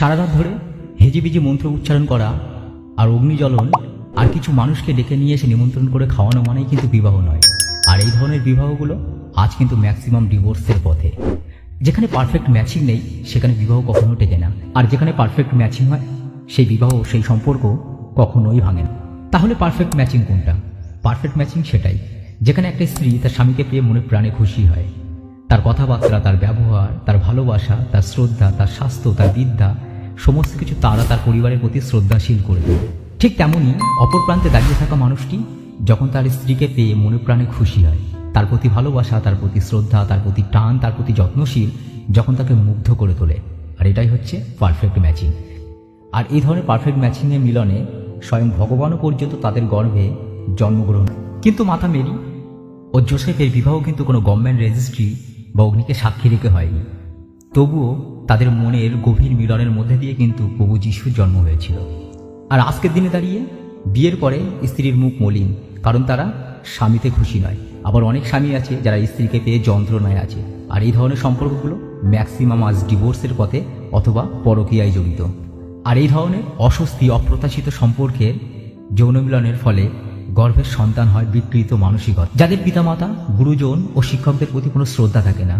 সারা রাত ধরে হেজিবিজি মন্ত্র উচ্চারণ করা আর অগ্নিজ্বলন আর কিছু মানুষকে ডেকে নিয়ে এসে নিমন্ত্রণ করে খাওয়ানো মানেই কিন্তু বিবাহ নয়। আর এই ধরনের বিবাহগুলো আজ কিন্তু ম্যাক্সিমাম ডিভোর্সের পথে। যেখানে পারফেক্ট ম্যাচিং নেই, সেখানে বিবাহ কখনো টেকে না। আর যেখানে পারফেক্ট ম্যাচিং হয়, সেই বিবাহ সেই সম্পর্ক কখনোই ভাঙে না। তাহলে পারফেক্ট ম্যাচিং কোনটা? পারফেক্ট ম্যাচিং সেটাই, যেখানে একটা স্ত্রী তার স্বামীকে পেয়ে মনে প্রাণে খুশি হয়। তার কথাবার্তা, তার ব্যবহার, তার ভালোবাসা, তার শ্রদ্ধা, তার স্বাস্থ্য, তার বিদ্যা সমস্ত কিছু তারা তার পরিবারের প্রতি শ্রদ্ধাশীল করে দেয় ঠিক তেমনই অপর প্রান্তে দাঁড়িয়ে থাকা মানুষটি যখন তার স্ত্রীকে পেয়ে মনে প্রাণে খুশি হয়, তার প্রতি ভালোবাসা, তার প্রতি শ্রদ্ধা, তার প্রতি টান, তার প্রতি যত্নশীল যখন তাকে মুগ্ধ করে তোলে। আর এটাই হচ্ছে পারফেক্ট ম্যাচিং আর এই ধরনের পারফেক্ট ম্যাচিংয়ের মিলনে স্বয়ং ভগবানও পর্যন্ত তাদের গর্ভে জন্মগ্রহণ কিন্তু মাথা মেরি ও জোসেফের বিবাহ কিন্তু কোনো গভর্নমেন্ট রেজিস্ট্রি বা অগ্নিকে সাক্ষী রেখে হয়নি। তবুও তাদের মনের গভীর মিলনের মধ্যে দিয়ে কিন্তু প্রভু যিশুর জন্ম হয়েছিল। আর আজকের দিনে দাঁড়িয়ে বিয়ের পরে স্ত্রীর মুখ মলিন, কারণ তারা স্বামীতে খুশি নয়। আবার অনেক স্বামী আছে যারা স্ত্রীকে পেয়ে যন্ত্রণায় আছে। আর এই ধরনের সম্পর্কগুলো ম্যাক্সিমাম আজ ডিভোর্সের পথে অথবা পরকীয়ায় জড়িত। আর এই ধরনের অস্বস্তি, অপ্রত্যাশিত সম্পর্কের যৌনমিলনের ফলে গর্ভের সন্তান হয় বিকৃত মানসিকতা। যাদের পিতামাতা, গুরুজন ও শিক্ষকদের প্রতি কোনো শ্রদ্ধা থাকে না,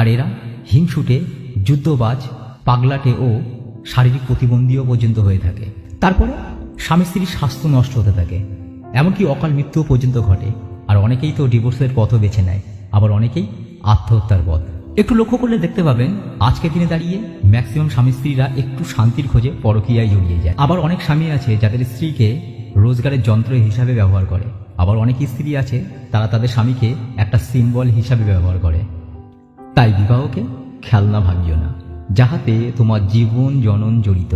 আর এরা হিংসুটে, যুদ্ধবাজ, পাগলাটে ও শারীরিক প্রতিবন্ধীও পর্যন্ত হয়ে থাকে। তারপরে স্বামী স্ত্রীর স্বাস্থ্য নষ্ট হতে থাকে। এমনকি অকাল মৃত্যুও পর্যন্ত ঘটে। আর অনেকেই তো ডিভোর্সের পথও বেছে নেয়। আবার অনেকেই আত্মহত্যার পথ। একটু লক্ষ্য করলে দেখতে পাবেন আজকের দিনে দাঁড়িয়ে ম্যাক্সিমাম স্বামী স্ত্রীরা একটু শান্তির খোঁজে পরকীয়ায় জড়িয়ে যায়। আবার অনেক স্বামী আছে যাদের স্ত্রীকে রোজগারের যন্ত্র হিসাবে ব্যবহার করে। আবার অনেক স্ত্রী আছে তারা তাদের স্বামীকে একটা সিম্বল হিসাবে ব্যবহার করে। তাই বিবাহকে খেলনা ভাবিও না যাহাতে তোমার জীবন জনন জড়িত।